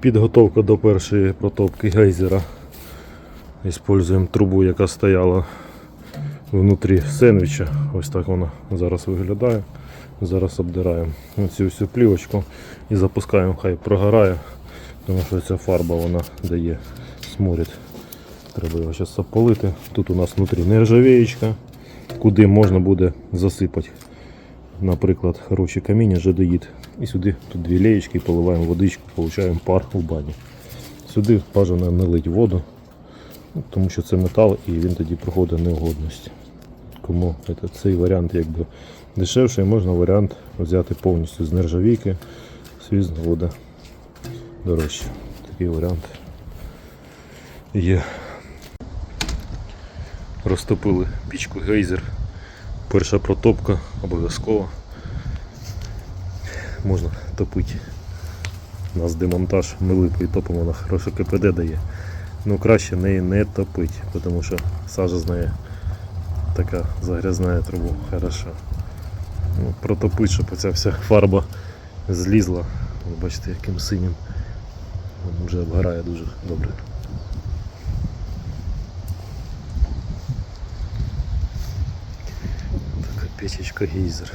Підготовка до першої протопки гейзера. Используємо трубу, яка стояла внутрі сендвіча. Ось так вона зараз виглядає. Зараз обдираємо цю всю плівочку і запускаємо, хай прогорає, тому що ця фарба вона дає сморід. Треба його зараз заполити. Тут у нас внутрі нержавеєчка, куди можна буде засипати. Наприклад, хороші каміння, жадоїд. І сюди тут дві леєчки, поливаємо водичку, получаємо пар у бані. Сюди бажано не лить воду, ну, тому що це метал і він тоді проходить неугодність. Кому це, цей варіант якби дешевший, можна варіант взяти повністю з нержавійки, звісно, буде дорожче. Такий варіант є. Розтопили пічку гейзер. Перша протопка обов'язково. Можна топити. У нас демонтаж, ми липою топимо, вона хороше КПД дає. Ну краще неї не топити, тому що сажа з неї така загрязняє трубу хорошо. Ну, протопити, щоб оця вся фарба злізла. Ви бачите, яким синім. Він вже обгорає дуже добре. Така печечка гейзер.